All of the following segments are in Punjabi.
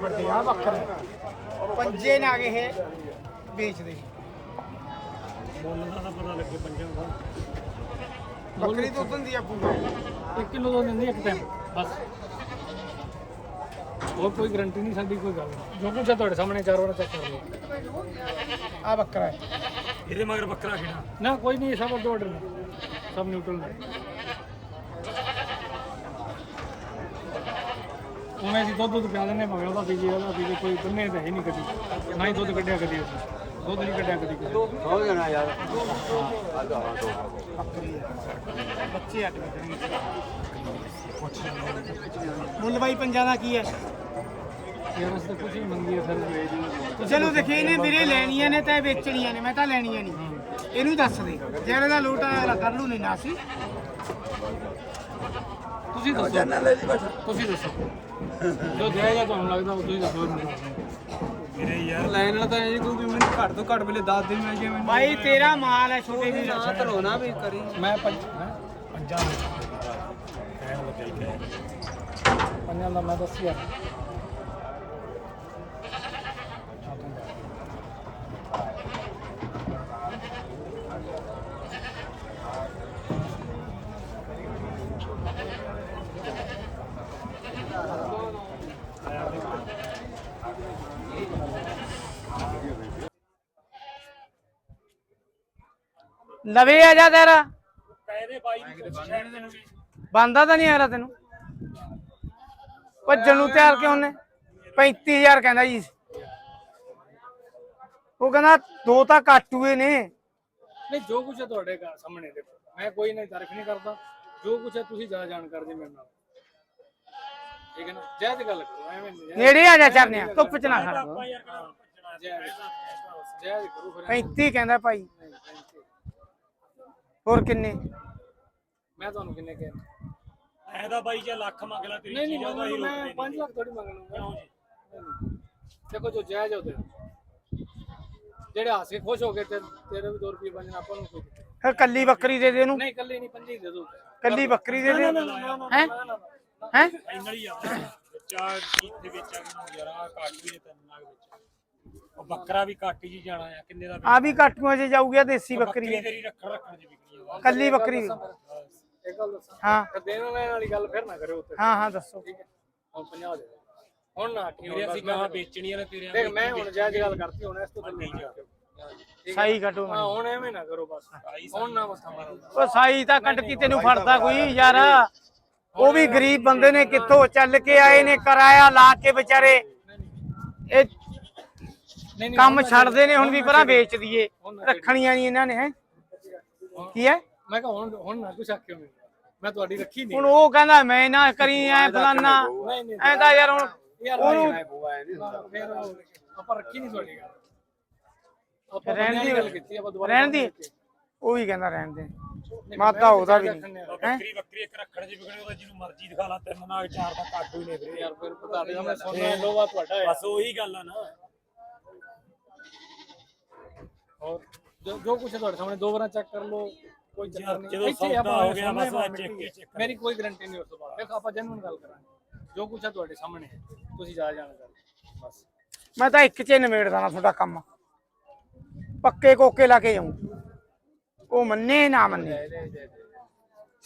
ਵੱਡੇ ਆ ਬੱਕਰੇ ਪੰਜੇ ਨਾਗ ਇਹ ਵੇਚਦੇ। ਮੁੱਲ ਦਾ ਤਾਂ ਪਤਾ ਲੱਗੇ ਪੰਜਾਂ ਦਾ ਬੱਕਰੀ ਦੁੱਧ ਦਿੰਦੀ ਆ ਪੂਰਾ। 1 ਕਿਲੋ ਦਾ ਦਿੰਦੀ ਇੱਕ ਟਾਈਮ ਬਸ। ਹੋਰ ਕੋਈ ਗਰੰਟੀ ਨਹੀਂ ਸਾਡੀ ਕੋਈ ਗੱਲ ਨਹੀਂ। ਜੋ ਕੁਛ ਹੈ ਤੁਹਾਡੇ ਸਾਹਮਣੇ ਚਾਰ ਵਾਰ ਚੈੱਕ ਕਰ ਲਓ। ਆ ਬੱਕਰਾ ਹੈ। ਇਹਦੇ ਮਗਰ ਬੱਕਰਾ ਕਿਹੜਾ? ਨਾ ਕੋਈ ਨਹੀਂ ਇਹ ਸਭ ਅੱਡੋ ਆਰਡਰ ਨੇ। ਸਭ ਨਿਊਟਰਲ ਨੇ। ਉਹਨੇ ਅਸੀਂ ਦੁੱਧ ਦੁੱਧ ਪਿਆ ਦਿੰਦੇ ਭਾਵੇਂ ਉਹਦਾ ਪੀਜੀ ਉਹਦਾ ਪੀਜੀ ਕੋਈ ਬੰਨੇ ਤਾਂ ਹੈ ਨਹੀਂ ਕਦੀ। ਨਾ ਹੀ ਦੁੱਧ ਕੱਢਿਆ ਕਦੀ ਅਸੀਂ ਦੁੱਧ ਨਹੀਂ ਕੱਢਿਆ ਕਦੀ। ਹੋ ਜਾਣਾ ਯਾਰ। ਬੱਚੇ ਅੱਡ ਮੁੱਲ ਬਾਈ ਪੰਜਾਂ ਦਾ ਕੀ ਹੈ? ਯਾਰ ਅਸੀਂ ਤਾਂ ਕੁਝ ਨਹੀਂ ਮੰਗੀ ਫਿਰ। ਚਲੋ ਦੇਖੇ ਇਹਨੇ ਵੀਰੇ ਲੈਣੀਆਂ ਨੇ ਤਾਂ ਇਹ ਵੇਚਣੀਆਂ ਨੇ ਮੈਂ ਤਾਂ ਲੈਣੀਆਂ ਨਹੀਂ। ਇਹਨੂੰ ਹੀ ਦੱਸ ਦੇ। ਜੇ ਇਹਦਾ ਲੋਟ ਆਇਆ ਕਰ ਲੂ ਨਹੀਂ ਨਾ ਸੀ ਤੁਸੀਂ ਦੱਸੋ ਤੁਸੀਂ ਦੱਸੋ ਜੋ ਜਾਇਜ਼ ਤੁਹਾਨੂੰ ਲੱਗਦਾ ਉਹ ਤੁਸੀਂ ਦੱਸੋ ਮੇਰੇ ਯਾਰ ਲੈਣ ਵਾਲਾ ਤਾਂ ਇਹ ਕੋਈ ਵੀ ਮੈਨੂੰ ਘੱਟ ਤੋਂ ਘੱਟ ਵੇਲੇ ਦੱਸ ਦੇ ਮੈਂ ਜਿਵੇਂ ਬਾਈ ਤੇਰਾ ਮਾਲ ਹੈ ਛੋਟੇ ਵੀ ਨਾ ਧਰੋਣਾ ਵੀ ਕਰੀ ਮੈਂ ਪੰਜ ਹੈਂ? ਪੰਜਾਂ ਕਹਿਣ ਲੱਗਾ ਪੰਜਾਂ ਦਾ ਮੈਂ ਦੱਸਿਆ ਲਵੇ ਆ ਜਾ ਤੇਰਾ। ਕਹਿੰਦੇ ਬਾਈ ਨੂੰ ਬੰਦਾ ਤਾਂ ਨਹੀਂ ਆ ਰਿਹਾ ਤੈਨੂੰ। ਭੱਜਣ ਨੂੰ ਤਿਆਰ ਕਿਉਂ ਨੇ? 35000 ਕਹਿੰਦਾ ਜੀ। ਉਹ ਕਹਿੰਦਾ ਦੋ ਤਾਂ ਕਾਟੂਏ ਨੇ। ਨਹੀਂ ਜੋ ਕੁਛ ਹੈ ਤੁਹਾਡੇ ਘਰ ਸਾਹਮਣੇ ਦੇਖੋ। ਮੈਂ ਕੋਈ ਨਹੀਂ ਤਾਰੀਫ ਨਹੀਂ ਕਰਦਾ। ਜੋ ਕੁਛ ਹੈ ਤੁਸੀਂ ਜ਼ਿਆਦਾ ਜਾਣਕਾਰ ਜੀ ਮੇਰੇ ਨਾਲ। ਠੀਕ ਹੈ ਨਾ? ਜਾਇਜ਼ ਗੱਲ ਕਰੋ ਐਵੇਂ ਨੇੜੇ ਆ ਜਾ ਚਰਨਿਆ ਧੁੱਪ ਚ ਨਾ ਖੜ ਜਾਇਜ਼ ਕਰੋ ਫਿਰ 35 ਕਹਿੰਦਾ ਭਾਈ। ਹੋਰ ਕਿੰਨੇ? ਮੈਂ ਤੁਹਾਨੂੰ ਕਿੰਨੇ ਕਿਹਾ? ਐ ਤਾਂ ਬਾਈ ਜੇ ਲੱਖ ਮੰਗ ਲਾ ਤੇਰੀ ਨਹੀਂ ਨਹੀਂ ਚੀਜ਼ ਉਹਦਾ ਹੀ ਮੈਂ ਰੋਕਦੇ 5 ਲੱਖ ਥੋੜੀ ਜੀ? ਦੇਖੋ ਜੋ ਜਾਇਜ਼ ਹੈ ਜਿਹੜੇ ਹੱਸ ਕੇ ਖੁਸ਼ ਹੋ ਗਏ ਤੇ ਤੇਰੇ ਵੀ 2 ਰੁਪਏ ਬਣ ਆਪਾਂ ਨੂੰ ਕੋਈ ਫਿਰ ਕੱਲੀ ਬੱਕਰੀ ਦੇ ਦੇ ਇਹਨੂੰ ਨਹੀਂ ਕੱਲੀ ਨਹੀਂ ਪੰਜੀ ਦੇ ਦੋ। ਕੱਲੀ ਬੱਕਰੀ ਦੇ ਦੇ? ਹੈ? ਹੈ? ਫਾਈਨਲ ਹੀ ਆ। ਬੱਚਾ ਇੱਥੇ ਵੇਚਿਆ ਕਿ ਯਾਰ ਆ ਕੱਟ ਵੀ ਨੇ ਤਿੰਨ ਵਿੱਚ ਉਹ ਬੱਕਰਾ ਵੀ ਕੱਟ ਹੀ ਜਾਣਾ ਆ ਕਿੰਨੇ ਦਾ ਆ? ਵੀ ਕਾਟੂਆਂ 'ਚ ਜਾਊਗਾ ਦੇਸੀ ਬੱਕਰੀ ਬੱਕਰੀ ਹੈ ਤੇਰੀ ਰੱਖਣ ਰੱਖਣ ਚ ਵਿਕਣੀ ਆ ਕੱਲੀ ਬੱਕਰੀ। ਇੱਕ ਗੱਲ ਦੱਸਾਂ। ਹਾਂ। ਤੇ ਦੇਣ ਲੈਣ ਵਾਲੀ ਗੱਲ ਫਿਰ ਨਾ ਕਰਿਓ ਉੱਤੇ ਹਾਂ ਹਾਂ ਦੱਸੋ। ਠੀਕ ਹੈ। ਹੁਣ 50 ਦੇ ਦਿਓ। ਹੁਣ ਨਾ ਠੀਕ ਮੇਰੇ ਅਸੀਂ ਗਾਹਾਂ ਵੇਚਣੀਆਂ ਨੇ ਤੇਰੇ ਦੇਖ ਮੈਂ ਹੁਣ ਜਾਇਜ਼ ਗੱਲ ਕਰਤੀ ਹੁਣ ਇਸ ਤੋਂ ਥੱਲੇ ਨਹੀਂ ਸਾਈ ਕੱਟੋ ਹਾਂ ਹੁਣ ਐਵੇਂ ਨਾ ਕਰੋ ਬਸ। ਹੁਣ ਨਾ ਮੱਥਾ ਮਾਰੋ। ਉਹ ਸਾਈ ਤਾਂ ਕੱਟ ਕੇ ਤੈਨੂੰ ਫੜਦਾ ਕੋਈ ਯਾਰ। ਉਹ ਵੀ ਗਰੀਬ ਬੰਦੇ ਨੇ ਕਿੱਥੋਂ ਚੱਲ ਕੇ ਆਏ ਨੇ ਕਿਰਾਇਆ ਲਾ ਕੇ ਵਿਚਾਰੇ। ਇਹ ਕੰਮ ਛੱਡਦੇ ਨੇ ਹੁਣ ਵੀ ਪਰਾਂ ਵੇਚ ਦਈਏ ਰੱਖਣੀਆਂ ਨਹੀਂ ਇਹਨਾਂ ਨੇ ਹੈ? ਕੀ ਹੈ? ਮੈਂ ਕਿਹਾ ਹੁਣ ਹੁਣ ਨਾ ਕੁਛ ਆਖਿਓ ਮੈਨੂੰ। ਮੈਂ ਤੁਹਾਡੀ ਰੱਖੀ ਨਹੀਂ। ਹੁਣ ਉਹ ਕਹਿੰਦਾ ਮੈਂ ਨਾ ਕਰੀ ਐ ਫਲਾਨਾ। ਨਹੀਂ ਨਹੀਂ ਐ ਤਾਂ ਯਾਰ ਹੁਣ ਯਾਰ ਉਹਨੂੰ ਫਿਰ ਆਪਾਂ ਰੱਖੀ ਨਹੀਂ ਤੁਹਾਡੀ ਗੱਲ। ਆਪਾਂ ਰਹਿਣ ਰਹਿਣ ਦੀ ਦੀ ਗੱਲ ਕੀਤੀ ਆਪਾਂ ਦੁਬਾਰਾ ਰਹਿਣ ਦੀ ਉਹ ਵੀ ਕਹਿੰਦਾ ਰਹਿਣ ਦੇ। ਮਾਤਾ ਉਹਦਾ ਵੀ ਨਹੀਂ ਬੱਕਰੀ ਬੱਕਰੀ ਇੱਕ ਰੱਖਣ ਚ ਵਿਕਣੀ ਉਹਦਾ ਜਿਹਨੂੰ ਮਰਜ਼ੀ ਦਿਖਾ ਲਾ ਤਿੰਨ ਨਾਗ ਚਾਰ ਦਾ ਕੱਟ ਹੀ ਨੇ ਵੀਰੇ ਯਾਰ ਫਿਰ ਤੁਹਾਡੇ ਸਾਹਮਣੇ ਸੁਣਨਾ ਲੋਵਾ ਤੁਹਾਡਾ ਹੈ। ਬਸ ਉਹੀ ਗੱਲ ਆ ਨਾ। ਔਰ ਜੋ ਜੋ ਕੁਛ ਹੈ ਤੁਹਾਡੇ ਸਾਹਮਣੇ ਦੋ ਵਾਰਾਂ ਚੈੱਕ ਕਰ ਲਓ ਕੋਈ ਚੱਕਰ ਨਹੀਂ। ਜਦੋਂ ਇੱਥੇ ਸੌਦਾ ਆਪਾਂ ਹੋ ਗਿਆ, ਬਸ ਹੈ, ਅੱਜ check ਹੀ check ਮੇਰੀ ਕੋਈ ਗਰੰਟੀ ਨਹੀਂ ਉਸ ਤੋਂ ਬਾਅਦ। ਦੇਖੋ ਆਪਾਂ ਜੈਨੂਨ ਗੱਲ ਕਰਾਂਗੇ। ਜੋ ਕੁਛ ਹੈ ਤੁਹਾਡੇ ਸਾਹਮਣੇ ਹੈ ਤੁਸੀਂ ਜਾ ਜਾਣ ਕਰ ਬਸ। ਮੈਂ ਤਾਂ ਇੱਕ ਚ ਹੀ ਨਿਬੇੜਦਾ ਨਾ ਤੁਹਾਡਾ ਕੰਮ। ਪੱਕੇ ਕੋਕੇ ਲਾ ਕੇ ਜਾਉਂ ਉਹ ਮੰਨੇ ਨਾ ਮੰਨੇ।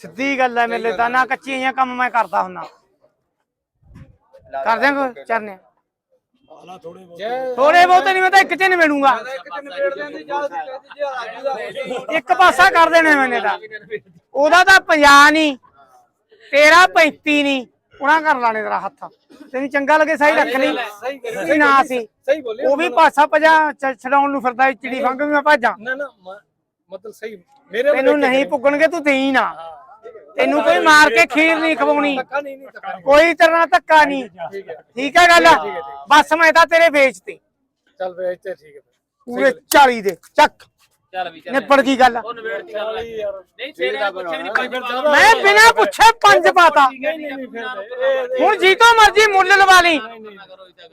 ਸਿੱਧੀ ਗੱਲ ਹੈ ਮੇਰੇ ਲਈ ਤਾਂ ਨਾ ਕੱਚੀਆਂ ਜਿਹੀਆਂ ਕੰਮ ਮੈਂ ਕਰਦਾ ਹੁੰਨਾ ਕਰ ਦਿਆਂਗੇ ਚਰਨੇ? ਥੋੜੇ ਬਹੁਤ। ਜੈ ਥੋੜੇ ਬਹੁਤੇ ਨਹੀਂ ਮੈਂ ਤਾਂ ਇੱਕ ਚ ਨਿਬੇੜੂੰਗਾ ਨਿਬੇੜ ਦਿੰਦੀ ਜਾਂ ਜੇ ਰਾਜੂ ਦਾ ਇੱਕ ਪਾਸਾ ਕਰ ਦੇਣੇ ਮੈਨੇ ਤਾਂ। ਉਹਦਾ ਤਾਂ 50 ਨਹੀਂ ਤੇਰਾ 35 ਨਹੀਂ। ਉਹਨਾਂ ਕਰ ਲਾਣੇ ਤੇਰਾ ਹੱਥ। ਤੈਨੂੰ ਚੰਗਾ ਲੱਗੇ ਸਹੀ ਰੱਖ ਲਈ ਸਹੀ ਨਾ ਸੀ। ਸਹੀ ਬੋਲੇ ਉਹ ਵੀ ਪਾਸਾ ਭਜਾ ਚ- ਛਡਾਉਣ ਨੂੰ ਫਿਰਦਾ ਚਿੜੀ ਫੰਗ ਵੀ ਮੈਂ ਭਾਜਾਂ ਨਾ ਨਾ ਮਤਲਬ ਸਹੀ। ਮੇਰੇ ਤੈਨੂੰ ਨਹੀਂ ਪੁੱਗਣਗੇ ਤੂੰ ਦੇਈ ਨਾ। ਤੈਨੂੰ ਕੋਈ ਮਾਰ ਕੇ ਖੀਰ ਨਹੀਂ ਖਵਾਉਣੀ। ਕੋਈ ਤੇਰੇ ਨਾਲ ਧੱਕਾ ਨਹੀਂ। ਠੀਕ ਹੈ ਗੱਲ? ਬਸ ਮੈਂ ਤਾਂ ਤੇਰੇ ਵੇਚਤੇ। ਚੱਲ ਵੇ ਇੱਥੇ ਠੀਕ ਹੈ। ਪੂਰੇ 40 ਦੇ ਚੱਕ। ਚੱਲ ਵੀ ਗਈ ਗੱਲ। ਚੱਲ ਨਹੀਂ ਤੇਰੇ ਦਾ ਪੁੱਛੇ ਨਹੀਂ ਜ਼ਿਆਦਾ ਮੈਂ ਬਿਨਾਂ ਪੁੱਛੇ ਪੰਜ ਪਾਤਾ। ਹੁਣ ਜੀ ਤੋਂ ਮਰਜ਼ੀ ਮੁੱਲ ਲਵਾ ਲਈ।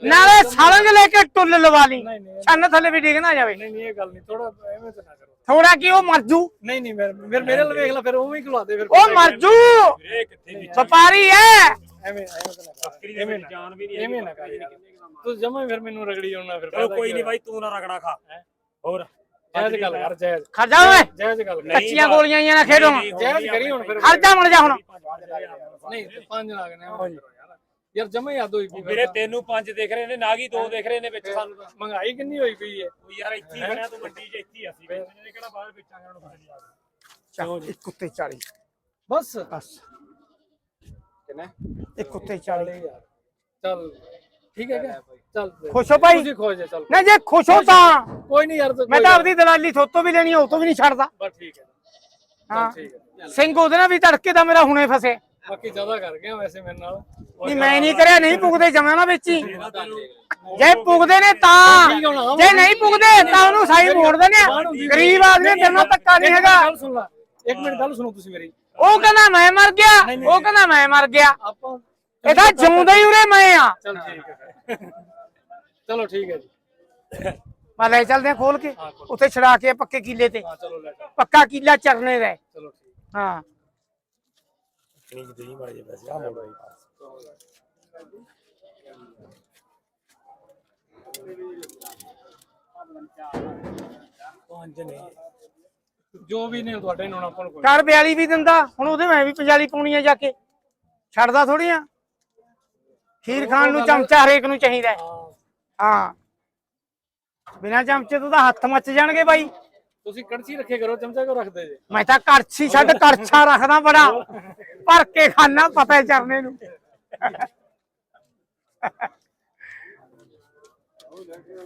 ਨਾਲੇ ਸਾਲੰਗ ਲੈ ਕੇ ਟੁੱਲ ਲਵਾ ਲਈ। ਛੰਨ ਥੱਲੇ ਵੀ ਡਿੱਗ ਨਾ ਜਾਵੇ। ਨਹੀਂ ਨਹੀਂ ਇਹ ਗੱਲ ਨਹੀਂ। ਥੋੜਾ ਐਵੇਂ ਤਾਂ ਨਾ ਕਰੋ। ਥੋੜਾ ਕੀ ਉਹ ਮਰ ਜੂ? ਨਹੀਂ ਨਹੀਂ ਮੇਰੇ ਮੇਰੇ ਮੇਰੇ ਨਾਲ ਵੇਖ ਲੈ ਫਿਰ ਉਵੇਂ ਹੀ ਖਲਵਾ ਦੇ ਫਿਰ ਉਹ ਮਰ ਜੂ। ਕਿੱਥੇ ਵਪਾਰੀ ਐ ਐਵੇਂ ਐਵੇਂ ਜਾਨ ਵੀ ਨਹੀਂ ਐਵੇਂ ਨਾ। ਤੂੰ ਜਮਾ ਫਿਰ ਮੈਨੂੰ ਰਗੜੀ ਆਉਣਾ ਫਿਰ ਚਲੋ ਕੋਈ ਨਹੀਂ? ਬਾਈ ਤੂੰ ਨਾ ਰਗੜਾ ਖਾ। ਹੋਰ? ਜਾਇਜ਼ ਗੱਲ ਕਰ ਜਾਇਜ਼ ਖੜ ਜਾ ਓਏ। ਜਾਇਜ਼ ਗੱਲ ਕਰ। ਕੱਚੀਆਂ ਗੋਲੀਆਂ ਆਈਆਂ ਨਾ ਖੇਡੋ। ਜਾਇਜ਼ ਕਰੀ ਹੁਣ ਫਿਰ। ਖੜ ਜਾ ਮੜ ਜਾ ਹੁਣ। ਨਹੀਂ ਪੰਜ ਲੱਗ ਨੇ ਯਾਰ ਜਮਾ ਹੱਦ ਹੋਈ ਪਈ ਵੀਰੇ ਤੈਨੂੰ ਪੰਜ ਦਿਖ ਰਹੇ ਨੇ ਨਾਗੀ ਦੋ ਦਿਖ ਰਹੇ ਨੇ ਵਿੱਚ ਸਾਨੂੰ ਤਾਂ। ਮਹਿੰਗਾਈ ਕਿੰਨੀ ਹੋਈ ਪਈ ਹੈ ਉਹ ਯਾਰ ਇੱਥੇ ਹੀ ਬਣਿਆ ਤੂੰ ਮੰਡੀ 'ਚ ਇੱਥੇ ਹੀ ਅਸੀਂ ਵੇਚਦੇ ਨੇ ਕਿਹੜਾ ਬਾਹਰ ਵੇਚਾਂਗੇ ਉਹਨੂੰ ਪਤਾ ਨਹੀਂ ਲੱਗਦਾ ਚੱਲ ਇੱਕ ਉੱਤੇ 40 ਬਸ? ਬਸ। ਇੱਕ ਉੱਤੇ 40 ਯਾਰ ਚੱਲ ਠੀਕ ਹੈ ਕਿ ਚੱਲ ਖੁਸ਼ ਹੋ ਭਾਈ? ਤੁਸੀਂ ਖੁਸ਼ ਹੈ ਚੱਲ। ਨਾ ਜੇ ਖੁਸ਼ ਹੋ ਤਾਂ। ਕੋਈ ਨਹੀਂ ਯਾਰ ਮੈਂ ਤਾਂ ਆਪਦੀ ਦਲਾਲੀ ਥੋਤੋਂ ਵੀ ਲੈਣੀ ਉਹ ਤੋਂ ਵੀ ਨਹੀਂ ਛੱਡਦਾ। ਬਸ ਠੀਕ ਹੈ। ਹਾਂ। ਠੀਕ ਹੈ। ਸਿੰਘ ਉਹਦੇ ਨਾਲ ਵੀ ਤੜਕੇ ਦਾ ਮੇਰਾ ਹੁਣੇ ਫਸੇ। ਬਾਕੀ ਜ਼ਿਆਦਾ ਕਰ ਗਿਆ ਵੈਸੇ ਮੇਰੇ ਨਾਲ। ਨਹੀਂ ਮੈਂ ਨਹੀਂ ਕਰਿਆ ਨਹੀਂ ਪੁੱਗਦੇ ਜਮਾ ਨਾ ਵਿੱਚ ਹੀ। ਜੇ ਪੁੱਗਦੇ ਨੇ ਤਾਂ। ਜੇ ਨਹੀਂ ਪੁੱਗਦੇ ਤਾਂ ਉਹਨੂੰ ਸਾਈ ਮੋੜ ਦਿੰਦੇ ਆ। ਗਰੀਬ ਆਦਮੀ ਤੇਰੇ ਨਾਲ ਧੱਕਾ ਨਹੀਂ ਹੈਗਾ। ਗੱਲ ਸੁਣ ਲੈ। ਇੱਕ ਮਿੰਟ ਗੱਲ ਸੁਣੋ ਤੁਸੀਂ ਮੇਰੀ। ਉਹ ਕਹਿੰਦਾ ਮੈਂ ਮਰ ਗਿਆ ਉਹ ਕਹਿੰਦਾ ਮੈਂ ਮਰ ਗਿਆ। ਇਹ ਤਾਂ ਜਿਉਂਦਾ ਹੀ ਉਰੇ ਮੈਂ ਆ। ਚਲ ਠੀਕ ਹੈ ਚਲੋ ਠੀਕ ਹੈ ਜੀ। ਮੈਂ ਲੈ ਚੱਲਦੇ ਆ ਖੋਲ ਕੇ। ਉੱਥੇ ਛੜਾ ਕੇ ਪੱਕੇ ਕੀਲੇ ਤੇ। ਪੱਕਾ ਕੀਲਾ ਚਰਨੇ ਦਾ ਹੈ। ਚਲੋ ਠੀਕ। ਹਾਂ। ਨਹੀਂ ਕਿਤੇ ਨਹੀਂ ਮਾਰੇ ਪੈਸੇ ਆ ਮੋੜੋ ਪੰਜ ਨੇ ਜੋ ਵੀ ਨੇ ਤੁਹਾਡੇ ਨੂੰ ਆਪਾਂ ਨੂੰ ਕੋਈ ਕਰ 42 ਵੀ ਦਿੰਦਾ ਹੁਣ ਉਹਦੇ ਮੈਂ ਵੀ 45 ਪਾਉਣੀ ਆ ਜਾ ਕੇ। ਛੱਡਦਾ ਥੋੜੀ ਆ। ਖੀਰ ਖਾਣ ਨੂੰ ਚਮਚਾ ਹਰੇਕ ਨੂੰ ਚਾਹੀਦਾ ਹੈ। ਹਾਂ। ਹਾਂ। ਬਿਨਾ ਚਮਚੇ ਤੋਂ ਤਾਂ ਹੱਥ ਮੱਚ ਜਾਣਗੇ ਬਾਈ। ਤੁਸੀਂ ਕੜਛੀ ਰੱਖੇ ਕਰੋ ਚਮਚਾ ਕਿਉਂ ਰੱਖਦੇ ਜੇ? ਮੈਂ ਤਾਂ ਕਰਛੀ ਛੱਡ ਕਰਛਾ ਰੱਖਦਾ ਬੜਾ। ਭਰ ਕੇ ਖਾਣਾ ਪਤਾ ਚਰਨੇ ਨੂੰ।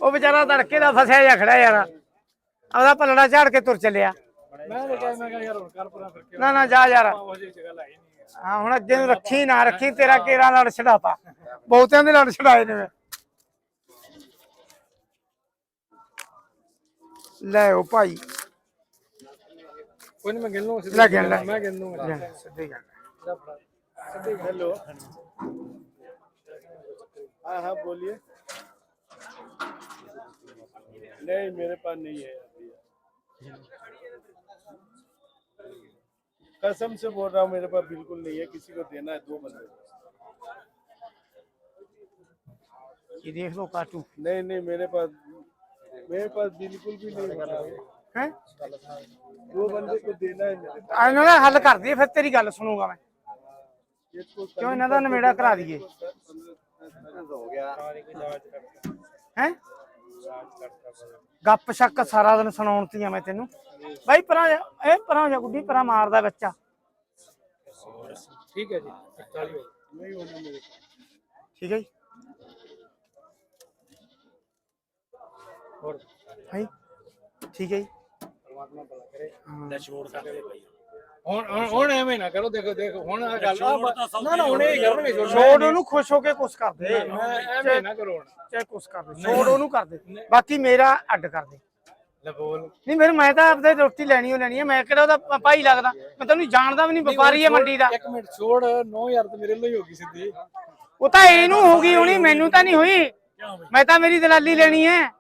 ਉਹ ਵਿਚਾਰਾ ਤੜਕੇ ਦਾ ਫਸਿਆ ਜਾ ਖੜਾ ਯਾਰ। ਆਪਦਾ ਪਲੜਾ ਝਾੜ ਕੇ ਤੁਰ ਚੱਲਿਆ। ਮੈਂ ਤਾਂ ਕਿਹਾ ਮੈਂ ਕਿਹਾ ਯਾਰ ਹੁਣ ਕਰ ਪਰਾਂ ਫਿਰ ਕਿਉਂ? ਨਾ ਨਾ ਜਾ ਯਾਰ। ਹਾਂ ਹੁਣ ਅੱਗੇ ਨੂੰ ਰੱਖੀ ਨਾ ਰੱਖੀ ਤੇਰਾ ਕੇਰਾ ਲੜ ਛਡਾਤਾ। ਬਹੁਤਿਆਂ ਦੇ ਲੜ ਛਡਾਏ ਨੇ ਮੈਂ। ਲੈ ਉਹ ਭਾਈ। ਕੋਈ ਨਹੀਂ ਮੈਂ ਗਿਣ ਲੂੰਗਾ ਲੈ ਗਿਣ ਲੈ। ਮੈਂ ਗਿਣ ਲੂੰਗਾ ਲੈ, ਸਿੱਧੀ ਗੱਲ ਜਾ ਫੜਾ। ਸਿੱਧੀ ਗੱਲ। हेलो हाँ हाँ बोलिए। नहीं मेरे पास नहीं है कसम से बोल रहा हूँ मेरे पास बिल्कुल नहीं है। किसी को देना है दो बंदे। ये देख लो काटू नहीं नहीं मेरे पास मेरे पास बिल्कुल भी नहीं है। दो बंदे को देना है मेरे पास। हल कर दिए फिर तेरी गल सुनूँगा मैं। ਕਿਉਂ ਇਹਨਾਂ ਦਾ ਨਵੇੜਾ ਕਰਾ ਦਈਏ? ਹੈ? ਗੱਪ ਸ਼ੱਕ ਸਾਰਾ ਦਿਨ ਸੁਣਾਉਣਤੀਆਂ ਮੈਂ ਤੈਨੂੰ। ਬਾਈ ਪਰਾਂ ਜਾ ਇਹ ਪਰਾਂ ਜਾ ਗੁੱਡੀ ਪਰਾਂ ਮਾਰਦਾ ਬੱਚਾ। ਠੀਕ ਹੈ ਜੀ ਠੀਕ ਹੈ ਜੀ। ਹੋਰ? ਹਾਂ ਠੀਕ ਹੈ ਪਰਮਾਤਮਾ ਭਲਾ ਕਰੇ। ਹਾਂ। ਸਾਡੇ ਲਈ ਹੁਣ ਹੁਣ- ਹੁਣ ਐਵੇਂ ਨਾ ਕਰੋ ਦੇਖੋ ਦੇਖੋ ਹੁਣ ਆ ਗੱਲ ਆ ਨਾ ਨਾ ਹੁਣ ਇਹ ਕਰਨਗੇ ਛੋੜ ਛੋੜ ਉਹਨੂੰ ਖੁਸ਼ ਹੋ ਕੇ ਕੁਛ ਕਰ ਦੇ। ਮੈਂ ਐਵੇਂ ਨਾ ਕਰੋ ਹੁਣ। ਚਾਹੇ ਕੁਛ ਕਰ ਦੇ। ਛੋੜ ਉਹਨੂੰ ਕਰ ਦੇ। ਬਾਕੀ ਮੇਰਾ ਅੱਡ ਕਰ ਦੇ। ਲੈ ਬੋਲ। ਨਹੀਂ ਫਿਰ ਮੈਂ ਤਾਂ ਆਪਦੇ ਰੋਟੀ ਲੈਣੀ ਓ ਲੈਣੀ ਹੈ ਮੈਂ ਕਿਹੜਾ ਉਹਦਾ ਭਾਈ ਲੱਗਦਾ? ਮੈਂ ਤੈਨੂੰ ਜਾਣਦਾ ਵੀ ਨਹੀਂ ਵਪਾਰੀ ਹੈ ਮੰਡੀ ਦਾ। ਇੱਕ ਮਿੰਟ ਛੋੜ 9000 ਤੇ ਮੇਰੇ ਲਈ ਹੋ ਗਈ ਸਿੱਧੀ। ਉਹ ਤਾਂ ਇਹਨੂੰ ਹੋ ਗਈ ਹੋਣੀ ਮੈਨੂੰ ਤਾਂ ਨਹੀਂ ਹੋਈ। ਮੈਂ ਤਾਂ ਮੇਰੀ ਦਲਾਲੀ ਲੈਣੀ ਹੈ।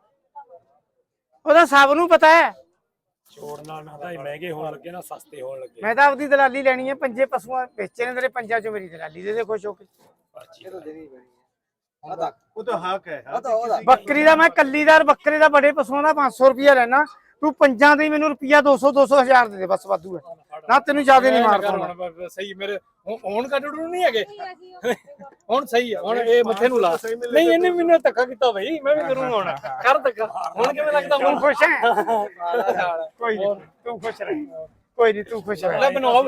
ਉਹਦਾ ਸਭ ਨੂੰ ਪਤਾ ਹੈ। ਮੈਂ ਤਾਂ ਆਪਦੀ ਦਲਾਲੀ ਲੈਣੀ ਹੈ ਪੰਜੇ ਪਸ਼ੂਆਂ ਵੇਚੇ ਨੇ ਤੇਰੇ ਪੰਜਾਂ ਚੋਂ ਮੇਰੀ ਦਲਾਲੀ ਦੇ ਦੇ ਖੁਸ਼ ਹੋ ਕੇ। ਪਰਚੀ ਬੱਕਰੀ ਦਾ ਮੈਂ ਕੱਲੀਦਾਰ ਬੱਕਰੇ ਦਾ ਬੜੇ ਪਸ਼ੂਆਂ ਦਾ 500 ਰੁਪਿਆ ਲੈਣਾ ਤੂੰ ਪੰਜਾਂ ਦੇ ਮੈਨੂੰ ਰੁਪਿਆ 200 200 ਹਜ਼ਾਰ ਦੇ ਦੇ ਬਸ ਵਾਧੂ ਹੈ। ਨਾ ਤੈਨੂੰ ਜ਼ਿਆਦਾ ਨਹੀਂ ਮਾਰ ਬ- ਸਹੀ ਮੇਰੇ ਹੁਣ- ਕੱਢੜੂ ਨਹੀਂ ਹੈਗੇ? ਹੁਣ ਸਹੀ ਹੈ ਹੁਣ ਇਹ ਮੱਥੇ ਨੂੰ ਲਾ। ਨਹੀਂ ਇਹਨੇ ਮੈਨੂੰ ਧੱਕਾ ਕੀਤਾ ਬਈ ਮੈਂ ਵੀ ਕਰੂੰਗਾ ਹੁਣ। ਕਰ ਧੱਕਾ। ਹੁਣ ਕਿਵੇਂ ਲੱਗਦਾ ਹੁਣ? ਖੁਸ਼ ਹੈ? ਕੋਈ ਨਹੀਂ ਤੂੰ ਖੁਸ਼ ਰਹਿ। ਕੋਈ ਨਹੀਂ ਤੂੰ ਖੁਸ਼ ਰਹਿ। ਲੈ ਬਣਾਓ